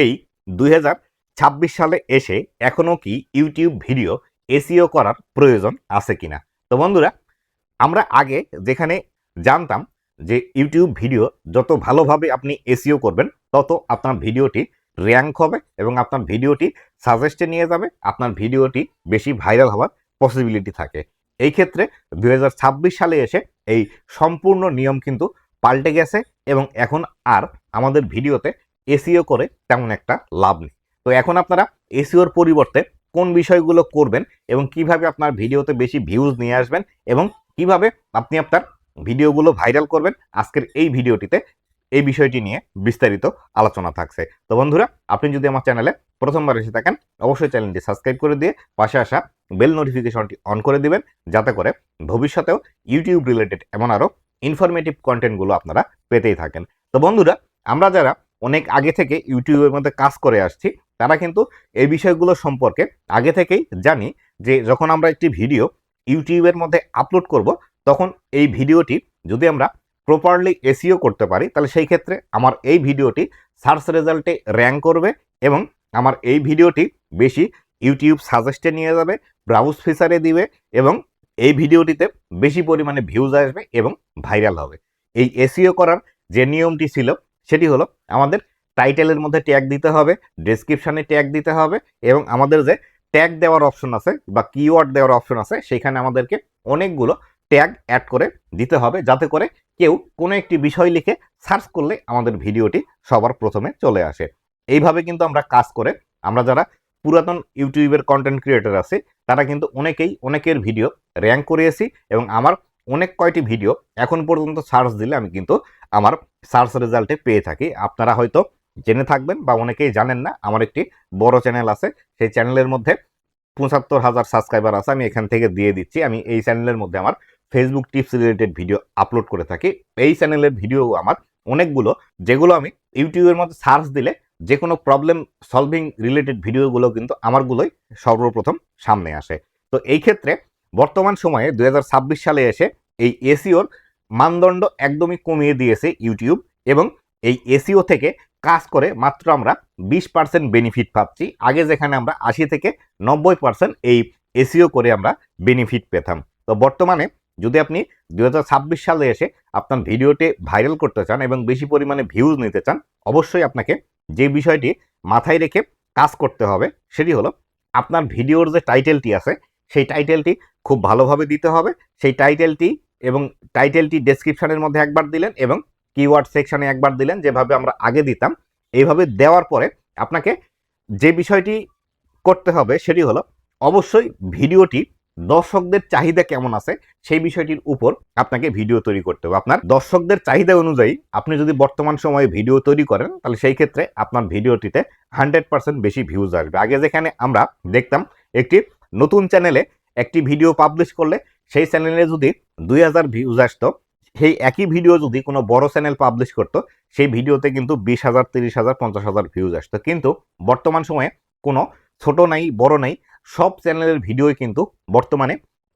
এই দুই হাজার ছাব্বিশ সালে এসে এখনও কি ইউটিউব ভিডিও এসিও করার প্রয়োজন আছে কিনা? তো বন্ধুরা, আমরা আগে যেখানে জানতাম যে ইউটিউব ভিডিও যত ভালোভাবে আপনি এসিও করবেন, তত আপনার ভিডিওটি র্যাঙ্ক হবে এবং আপনার ভিডিওটি সাজেস্টে নিয়ে যাবে, আপনার ভিডিওটি বেশি ভাইরাল হওয়ার পসিবিলিটি থাকে। এই ক্ষেত্রে দু হাজার ছাব্বিশ সালে এসে এই সম্পূর্ণ নিয়ম কিন্তু পাল্টে গেছে এবং এখন আর আমাদের ভিডিওতে এসিও করে তেমন একটা লাভ নেই। তো এখন আপনারা এসিওর পরিবর্তে কোন বিষয়গুলো করবেন এবং কীভাবে আপনার ভিডিওতে বেশি ভিউজ নিয়ে আসবেন এবং কীভাবে আপনি আপনার ভিডিওগুলো ভাইরাল করবেন, আজকের এই ভিডিওটিতে এই বিষয়টি নিয়ে বিস্তারিত আলোচনা থাকছে। তো বন্ধুরা, আপনি যদি আমার চ্যানেলে প্রথমবার এসে থাকেন, অবশ্যই চ্যানেলটি সাবস্ক্রাইব করে দিয়ে পাশে আসা বেল নোটিফিকেশনটি অন করে দিবেন, যাতে করে ভবিষ্যতেও ইউটিউব রিলেটেড এমন আরও ইনফরমেটিভ কন্টেন্টগুলো আপনারা পেতেই থাকেন। তো বন্ধুরা, আমরা যারা অনেক আগে থেকে ইউটিউবের মধ্যে কাজ করে আসছি। তারা কিন্তু এই বিষয়গুলো সম্পর্কে আগে থেকেই জানি যে যখন আমরা একটি ভিডিও ইউটিউবের মধ্যে আপলোড করব, তখন এই ভিডিওটি যদি আমরা প্রপারলি এসিও করতে পারি, তাহলে সেই ক্ষেত্রে আমার এই ভিডিওটি সার্চ রেজাল্টে র্যাঙ্ক করবে এবং আমার এই ভিডিওটি বেশি ইউটিউব সাজেস্টে নিয়ে যাবে ব্রাউজ ফিচারে দিবে এবং এই ভিডিওটিতে বেশি পরিমাণে ভিউজ আসবে এবং ভাইরাল হবে। এই এসিও করার যে নিয়মটি ছিল সেটি হলো আমাদের টাইটেলের মধ্যে ট্যাগ দিতে হবে ডেসক্রিপশানে ট্যাগ দিতে হবে এবং আমাদের যে ট্যাগ দেওয়ার অপশন আছে বা কিওয়ার্ড দেওয়ার অপশন আছে সেখানে আমাদেরকে অনেকগুলো ট্যাগ অ্যাড করে দিতে হবে যাতে করে কেউ কোনো একটি বিষয় লিখে সার্চ করলে আমাদের ভিডিওটি সবার প্রথমে চলে আসে। এইভাবে কিন্তু আমরা কাজ করে আমরা যারা পুরাতন ইউটিউবের কন্টেন্ট ক্রিয়েটার আছে, তারা কিন্তু অনেকেই অনেকের ভিডিও র্যাঙ্ক করিয়েছি এবং আমার অনেক কয়টি ভিডিও এখন পর্যন্ত সার্চ দিলে আমি কিন্তু আমার সার্চ রেজাল্টে পেয়ে থাকি। আপনারা হয়তো জেনে থাকবেন বা অনেকেই জানেন না, আমার একটি বড় চ্যানেল আছে, সেই চ্যানেলের মধ্যে পঁচাত্তর হাজার সাবস্ক্রাইবার আছে, আমি এখান থেকে দিয়ে দিচ্ছি। আমি এই চ্যানেলের মধ্যে আমার Facebook tips related video upload করে থাকি। এই চ্যানেলের ভিডিও আমার অনেকগুলো, যেগুলো আমি ইউটিউবের মধ্যে সার্চ দিলে যে কোনো প্রবলেম সলভিং রিলেটেড ভিডিওগুলো কিন্তু আমারগুলোই সর্বপ্রথম সামনে আসে। তো এই ক্ষেত্রে বর্তমান সময়ে দু হাজার ছাব্বিশ সালে এসে এই এসিওর মানদণ্ড একদমই কমিয়ে দিয়েছে ইউটিউব এবং এই এসিও থেকে কাজ করে মাত্র আমরা বিশ পার্সেন্ট বেনিফিট পাচ্ছি। আগে যেখানে আমরা আশি থেকে নব্বই পার্সেন্ট এই এসিও করে আমরা বেনিফিট পেতাম। তো বর্তমানে যদি আপনি দু হাজার ছাব্বিশ সালে এসে আপনার ভিডিওটি ভাইরাল করতে চান এবং বেশি পরিমাণে ভিউজ নিতে চান, অবশ্যই আপনাকে যে বিষয়টি মাথায় রেখে কাজ করতে হবে সেটি হলো আপনার ভিডিওর যে টাইটেলটি আছে সেই টাইটেলটি খুব ভালোভাবে দিতে হবে। সেই টাইটেলটি এবং টাইটেলটি ডেসক্রিপশনের মধ্যে একবার দিলেন এবং কিওয়ার্ড সেকশনে একবার দিলেন, যেভাবে আমরা আগে দিতাম। এইভাবে দেওয়ার পরে আপনাকে যে বিষয়টি করতে হবে সেটি হলো, অবশ্যই ভিডিওটি দর্শকদের চাহিদা কেমন আছে সেই বিষয়টির উপর আপনাকে ভিডিও তৈরি করতে হবে। আপনার দর্শকদের চাহিদা অনুযায়ী আপনি যদি বর্তমান সময়ে ভিডিও তৈরি করেন, তাহলে সেই ক্ষেত্রে আপনার ভিডিওটিতে হান্ড্রেড পার্সেন্ট বেশি ভিউজ আসবে। আগে যেখানে আমরা দেখতাম, একটি নতুন চ্যানেলে একটি ভিডিও পাবলিশ করলে সেই চ্যানেলে যদি দুই হাজার ভিউজ আসতো, সেই একই ভিডিও যদি কোনো বড় চ্যানেল পাবলিশ করতো, সেই ভিডিওতে কিন্তু বিশ হাজার, তিরিশ হাজার, পঞ্চাশ হাজার ভিউজ আসতো। কিন্তু বর্তমান সময়ে কোনো ছোট নাই, বড় নাই, সব চ্যানেলের ভিডিওই কিন্তু বর্তমানে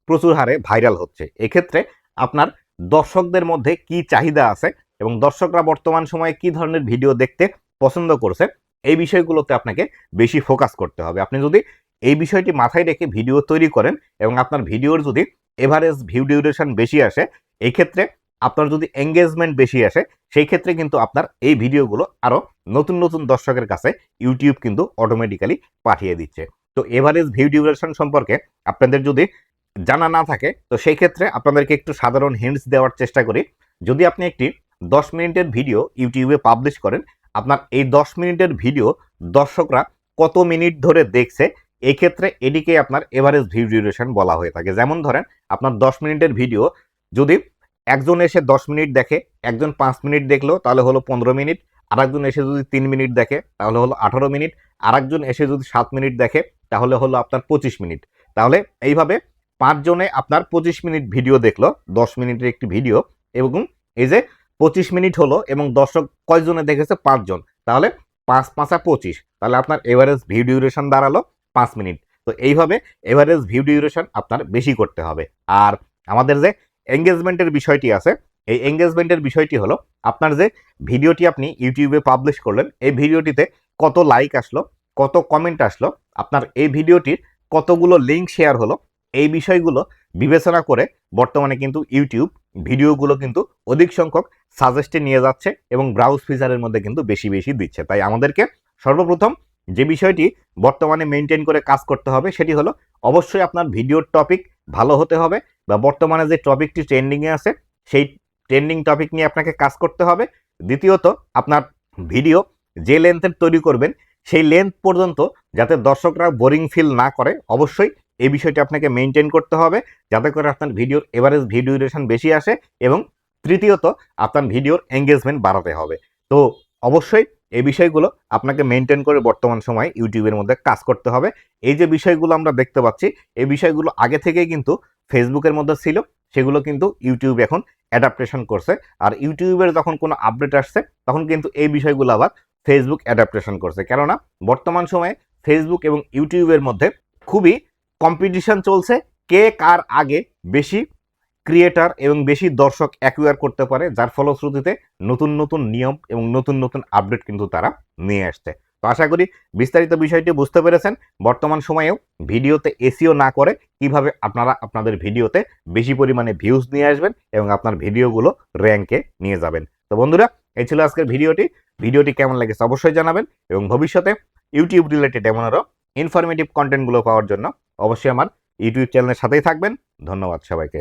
প্রচুর হারে ভাইরাল হচ্ছে। এক্ষেত্রে আপনার দর্শকদের মধ্যে কি চাহিদা আছে এবং দর্শকরা বর্তমান সময়ে কি ধরনের ভিডিও দেখতে পছন্দ করছে, এই বিষয়গুলোতে আপনাকে বেশি ফোকাস করতে হবে। আপনি যদি এই বিষয়টি মাথায় রেখে ভিডিও তৈরি করেন এবং আপনার ভিডিওর যদি এভারেজ ভিউ ডিউরেশন বেশি আসে এই ক্ষেত্রে আপনার যদি এঙ্গেজমেন্ট বেশি আসে সেই ক্ষেত্রে কিন্তু আপনার এই ভিডিওগুলো আরও নতুন নতুন দর্শকের কাছে ইউটিউব কিন্তু অটোমেটিক্যালি পাঠিয়ে দিচ্ছে। তো এভারেজ ভিউ ডিউরেশন সম্পর্কে আপনাদের যদি জানা না থাকে, তো সেই ক্ষেত্রে আপনাদেরকে একটু সাধারণ হিন্টস দেওয়ার চেষ্টা করি। যদি আপনি একটি দশ মিনিটের ভিডিও ইউটিউবে পাবলিশ করেন, আপনার এই দশ মিনিটের ভিডিও দর্শকরা কত মিনিট ধরে দেখছে এই ক্ষেত্রে এটিকে আপনার এভারেজ ভিউ ডিউরেশন বলা হয়ে থাকে। যেমন ধরেন, আপনার দশ মিনিটের ভিডিও যদি একজন এসে দশ মিনিট দেখে, একজন পাঁচ মিনিট দেখল, তাহলে হলো পনেরো মিনিট। আরেকজন এসে যদি তিন মিনিট দেখে, তাহলে হলো আঠারো মিনিট। আরেকজন এসে যদি সাত মিনিট দেখে, তাহলে হলো আপনার পঁচিশ মিনিট। তাহলে এইভাবে পাঁচজনে আপনার পঁচিশ মিনিট ভিডিও দেখল, দশ মিনিটের একটি ভিডিও এবং এই যে পঁচিশ মিনিট হলো, এবং দর্শক কয়জনে দেখেছে? পাঁচজন। তাহলে পাঁচ পাঁচা পঁচিশ। তাহলে আপনার এভারেজ ভিউ ডিউরেশন দাঁড়াল পাঁচ মিনিট। তো এইভাবে এভারেজ ভিউ ডিউরেশন আপনার বেশি করতে হবে। আর আমাদের যে এঙ্গেজমেন্টের বিষয়টি আছে, এই এঙ্গেজমেন্টের বিষয়টি হলো, আপনার যে ভিডিওটি আপনি ইউটিউবে পাবলিশ করলেন, এই ভিডিওটিতে কত লাইক আসলো, কত কমেন্ট আসলো, আপনার এই ভিডিওটির কতগুলো লিঙ্ক শেয়ার হলো, এই বিষয়গুলো বিবেচনা করে বর্তমানে কিন্তু ইউটিউব ভিডিওগুলো কিন্তু অধিক সংখ্যক সাজেস্টে নিয়ে যাচ্ছে এবং ব্রাউজ ফিচারের মধ্যে কিন্তু বেশি বেশি দিচ্ছে। তাই আমাদেরকে সর্বপ্রথম যে বিষয়টি বর্তমানে মেনটেন করে কাজ করতে হবে সেটি হলো অবশ্যই আপনার ভিডিওর টপিক ভালো হতে হবে বা বর্তমানে যে টপিকটি ট্রেন্ডিংয়ে আছে সেই ট্রেন্ডিং টপিক নিয়ে আপনাকে কাজ করতে হবে। দ্বিতীয়ত, আপনার ভিডিও যে লেন্থের তৈরি করবেন সেই লেন্থ পর্যন্ত যাতে দর্শকরা বোরিং ফিল না করে, অবশ্যই এই বিষয়টি আপনাকে মেনটেন করতে হবে যাতে করে আপনার ভিডিওর এভারেজ ভিডিও ডিউরেশন বেশি আসে এবং তৃতীয়ত, আপনার ভিডিওর এঙ্গেজমেন্ট বাড়াতে হবে। তো অবশ্যই এই বিষয়গুলো আপনাকে মেনটেন করে বর্তমান সময়ে ইউটিউবের মধ্যে কাজ করতে হবে। এই যে বিষয়গুলো আমরা দেখতে পাচ্ছি, এই বিষয়গুলো আগে থেকেই কিন্তু ফেসবুকের মধ্যে ছিল, সেগুলো কিন্তু ইউটিউব এখন অ্যাডাপ্টেশন করছে। আর ইউটিউবের যখন কোনো আপডেট আসছে, তখন কিন্তু এই বিষয়গুলো আবার ফেসবুক অ্যাডাপ্টেশন করছে। কেননা, বর্তমান সময়ে ফেসবুক এবং ইউটিউবের মধ্যে খুবই কম্পিটিশন চলছে, কে কার আগে বেশি ক্রিয়েটার এবং বেশি দর্শক অ্যাকুয়ার করতে পারে, যার ফলশ্রুতিতে নতুন নতুন নিয়ম এবং নতুন নতুন আপডেট কিন্তু তারা নিয়ে আসছে। তো আশা করি বিস্তারিত বিষয়টি বুঝতে পেরেছেন। বর্তমান সময়েও ভিডিওতে এসিও না করে কীভাবে আপনারা আপনাদের ভিডিওতে বেশি পরিমাণে ভিউজ নিয়ে আসবেন এবং আপনার ভিডিওগুলো র্যাঙ্কে নিয়ে যাবেন। তো বন্ধুরা, এই ছিল আজকের ভিডিওটি। ভিডিওটি কেমন লেগেছে অবশ্যই জানাবেন এবং ভবিষ্যতে ইউটিউব রিলেটেড এমন আরও ইনফরমেটিভ কন্টেন্টগুলো পাওয়ার জন্য অবশ্যই আমার ইউটিউব চ্যানেলের সাথেই থাকবেন। ধন্যবাদ সবাইকে।